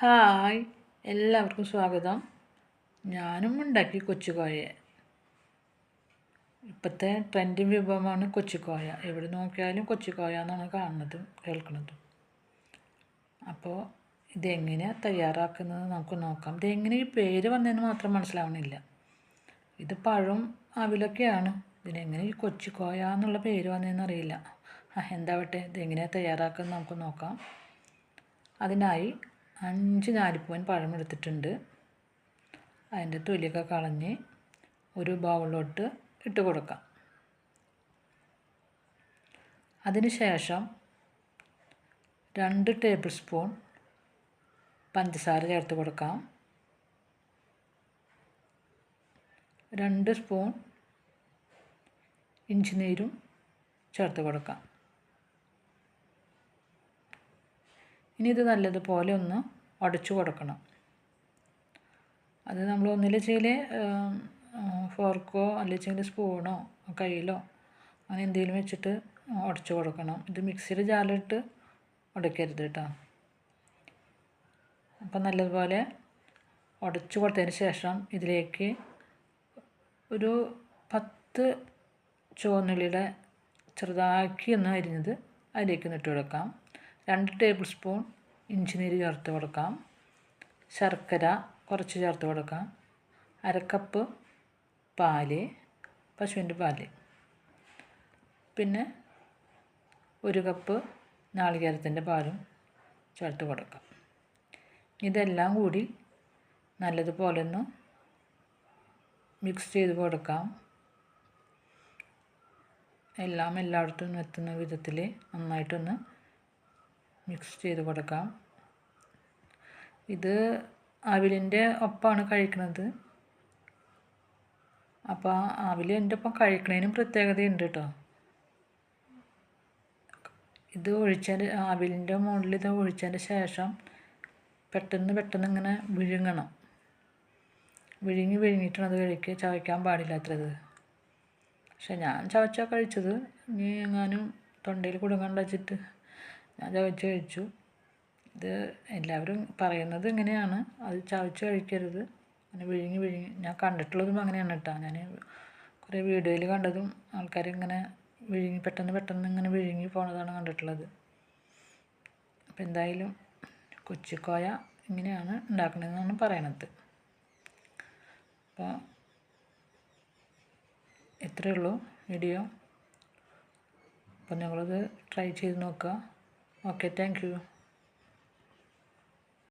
Hi. എല്ലാവർക്കും സ്വാഗതം. ഞാനും ഉണ്ടാക്കി കൊച്ചുകോഴയെ ഇപ്പോഴത്തെ ട്രെൻഡിങ് വിഭവമാണ് കൊച്ചുകോയ. എവിടെ നോക്കിയാലും കൊച്ചുകോയ എന്നാണ് കാണുന്നത് കേൾക്കുന്നത്. അപ്പോൾ ഇതെങ്ങനെയാണ് തയ്യാറാക്കുന്നത് നമുക്ക് നോക്കാം. ഇതെങ്ങനെ ഈ പേര് വന്നതെന്ന് മാത്രം മനസ്സിലാവണില്ല. ഇത് പഴം അവിലൊക്കെയാണ്. ഇതിനെങ്ങനെ ഈ കൊച്ചുകോയ എന്നുള്ള പേര് വന്നതെന്ന് അറിയില്ല എന്താവട്ടെ? ഇതെങ്ങനെയാണ് തയ്യാറാക്കുന്നത് നമുക്ക് നോക്കാം. അതിനായി അഞ്ച് നാലിപ്പൂവൻ പഴം എടുത്തിട്ടുണ്ട് അതിന്റെ തൊലിയൊക്കെ കളഞ്ഞ് ഒരു ബൗളിലോട്ട് ഇട്ട് കൊടുക്കാം. അതിനുശേഷം രണ്ട് ടേബിൾ സ്പൂൺ പഞ്ചസാര ചേർത്ത് കൊടുക്കാം. രണ്ട് സ്പൂൺ ഇഞ്ചി നീരും ചേർത്ത് കൊടുക്കാം. ഇനി ഇത് നല്ലതുപോലെ ഒന്ന് ഉടച്ചു കൊടുക്കണം. അത് നമ്മൾ ഒന്നിലെച്ചെങ്കിൽ ഫോർക്കോ അല്ലെങ്കിൽ സ്പൂണോ കയ്യിലോ അങ്ങനെ എന്തെങ്കിലും വെച്ചിട്ട് ഉടച്ചു കൊടുക്കണം. ഇത് മിക്സിയിൽ ജാലിട്ട് ഉടയ്ക്കരുത് കേട്ടോ. അപ്പം നല്ലതുപോലെ ഉടച്ചു കൊടുത്തതിന് ശേഷം ഇതിലേക്ക് ഒരു പത്ത് ചുവന്നുള്ളിയുടെ ചെറുതാക്കി ഒന്ന് അരിഞ്ഞത് അതിലേക്ക് നിട്ട് കൊടുക്കാം. രണ്ട് ടേബിൾ സ്പൂൺ ഇഞ്ചിനീര് ചേർത്ത് കൊടുക്കാം. ശർക്കര കുറച്ച് ചേർത്ത് കൊടുക്കാം. അരക്കപ്പ് പാൽ പശുവിന്റെ പാൽ. പിന്നെ ഒരു കപ്പ് നാളികേരത്തിന്റെ പാലും ചേർത്ത് കൊടുക്കാം. ഇതെല്ലാം കൂടി നല്ലതുപോലെ ഒന്ന് മിക്സ് ചെയ്ത് കൊടുക്കാം. എല്ലാം എല്ലായിടത്തും എത്തുന്ന വിധത്തിൽ നന്നായിട്ടൊന്ന് മിക്സ് ചെയ്ത് കൊടുക്കാം. ഇത് അവിലിന്റെ ഒപ്പമാണ് കഴിക്കുന്നത് അപ്പോൾ അവിലിന്റെ ഒപ്പം കഴിക്കണതിനും പ്രത്യേകതയുണ്ട് കേട്ടോ ഇത് ഒഴിച്ചതിന്റെ അവിലിന്റെ മുകളിൽ ഇത് ഒഴിച്ചതിന്റെ ശേഷം പെട്ടെന്ന് പെട്ടെന്ന് ഇങ്ങനെ വിഴുങ്ങണം. വിഴുങ്ങി വിഴുങ്ങിയിട്ടാണ് അത് കഴിക്കുക. ചവയ്ക്കാൻ പാടില്ലാത്തത് പക്ഷെ ഞാൻ ചവച്ചാൽ കഴിച്ചത്. ഇനി എങ്ങാനും തൊണ്ടയിൽ കുടുങ്ങണ്ട വെച്ചിട്ട് ഞാൻ ചവച്ച് കഴിച്ചു ഇത് എല്ലാവരും പറയുന്നത് ഇങ്ങനെയാണ്. അത് ചവച്ച് കഴിക്കരുത്. അങ്ങനെ വിഴുങ്ങി വിഴുങ്ങി. ഞാൻ കണ്ടിട്ടുള്ളതും അങ്ങനെയാണ് കേട്ടോ. ഞാൻ കുറേ വീഡിയോയിൽ കണ്ടതും ആൾക്കാരിങ്ങനെ വിഴുങ്ങി പെട്ടെന്ന് പെട്ടെന്ന് ഇങ്ങനെ വിഴുങ്ങി പോണതാണ് കണ്ടിട്ടുള്ളത്. അപ്പം എന്തായാലും കൊച്ചിക്കോയ ഇങ്ങനെയാണ് ഉണ്ടാക്കണതെന്നാണ് പറയണത്. അപ്പോൾ ഇത്രയേ ഉള്ളൂ വീഡിയോ. അപ്പോൾ നിങ്ങളത് ട്രൈ ചെയ്ത് നോക്കുക. Okay, thank you.